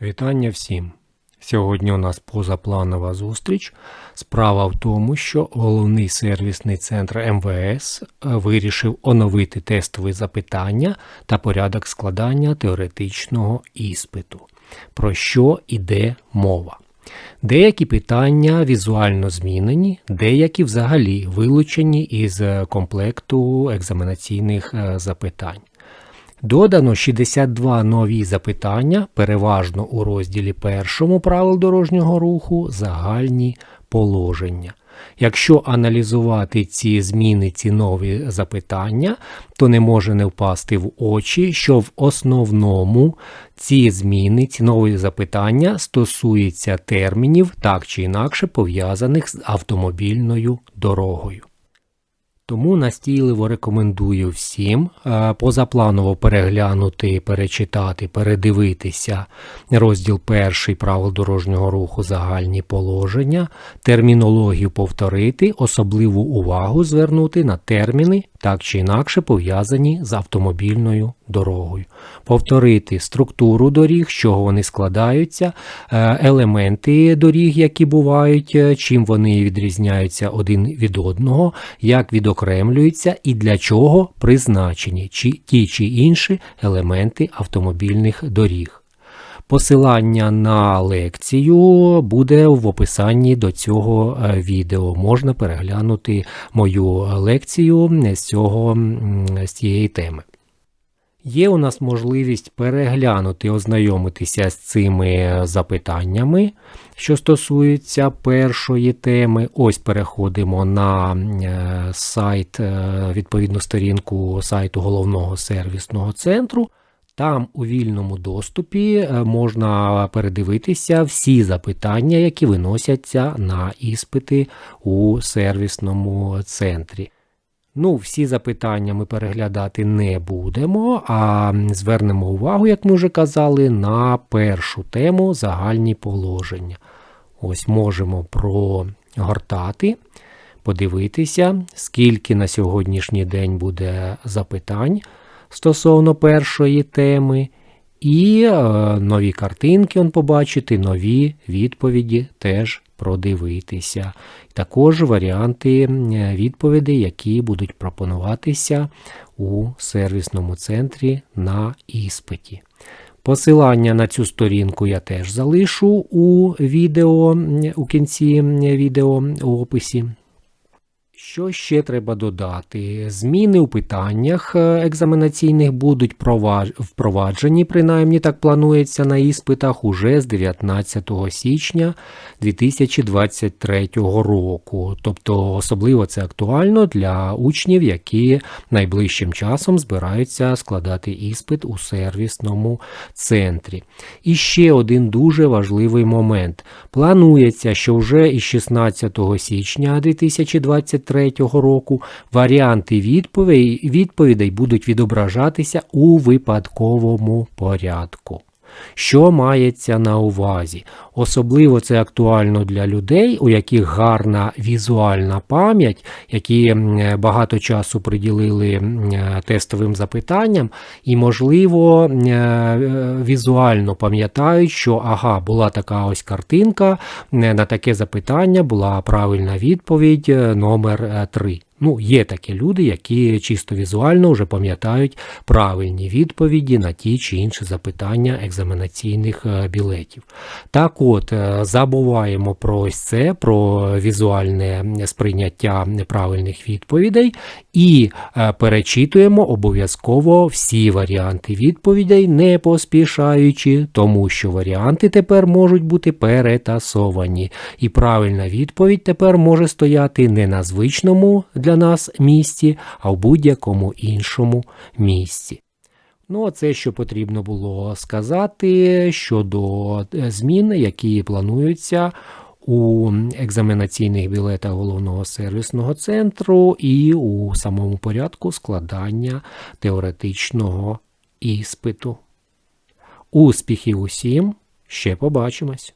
Вітання всім! Сьогодні у нас позапланова зустріч. Справа в тому, що головний сервісний центр МВС е, вирішив оновити тестові запитання та порядок складання теоретичного іспиту. Про що іде мова? Деякі питання візуально змінені, деякі взагалі вилучені із е, комплекту екзаменаційних е, запитань. Додано 62 нові запитання, переважно у розділі першому правил дорожнього руху загальні положення. Якщо аналізувати ці зміни, ці нові запитання, то не може не впасти в очі, що в основному ці зміни, ці нові запитання стосуються термінів так чи інакше пов'язаних з автомобільною дорогою. Тому настійливо рекомендую всім е, позапланово переглянути, перечитати, передивитися розділ перший правил дорожнього руху. Загальні положення, термінологію повторити, особливу увагу звернути на терміни, так чи інакше пов'язані з автомобільною дорогою, повторити структуру доріг, з чого вони складаються, е, елементи доріг, які бувають, е, чим вони відрізняються один від одного, як відокремлюються і для чого призначені чи ті чи інші елементи автомобільних доріг. Посилання на лекцію буде в описанні до цього е, відео. Можна переглянути мою лекцію з, цього, з цієї теми. Є у нас можливість переглянути, ознайомитися з цими запитаннями, що стосуються першої теми. Ось переходимо на е, сайт, е, відповідну сторінку сайту головного сервісного центру. Там у вільному доступі е, можна передивитися всі запитання, які виносяться на іспити у сервісному центрі. Ну, всі запитання ми переглядати не будемо, а звернемо увагу, як ми вже казали, на першу тему загальні положення. Ось можемо прогортати, подивитися, скільки на сьогоднішній день буде запитань стосовно першої теми. І е, нові картинки он побачити, нові відповіді теж продивитися. Також варіанти відповідей, які будуть пропонуватися у сервісному центрі на іспиті. Посилання на цю сторінку я теж залишу у відео у кінці відео у описі. Що ще треба додати? Зміни у питаннях е, екзаменаційних будуть впроваджені, принаймні так планується на іспитах уже з 19 січня 2023 року. Тобто особливо це актуально для учнів, які найближчим часом збираються складати іспит у сервісному центрі. І ще один дуже важливий момент. Планується, що вже із 16 січня 2023 2023 року варіанти відповідей, будуть відображатися у випадковому порядку. Що мається на увазі? Особливо це актуально для людей, у яких гарна візуальна пам'ять, які багато часу приділили тестовим запитанням, і, можливо, візуально пам'ятають, що ага, була така ось картинка, на таке запитання була правильна відповідь е, номер 3. Ну, є такі люди, які чисто візуально вже пам'ятають правильні відповіді на ті чи інші запитання екзаменаційних е, білетів. Так от, е, забуваємо про ось це, про візуальне сприйняття неправильних відповідей і е, перечитуємо обов'язково всі варіанти відповідей, не поспішаючи, тому що варіанти тепер можуть бути перетасовані. І правильна відповідь тепер може стояти не на звичному для для нас місці, а в будь-якому іншому місці. Ну, це що потрібно було сказати щодо е, змін, які плануються у екзаменаційних білетах головного сервісного центру і у самому порядку складання теоретичного іспиту. Успіхів усім! Ще побачимось!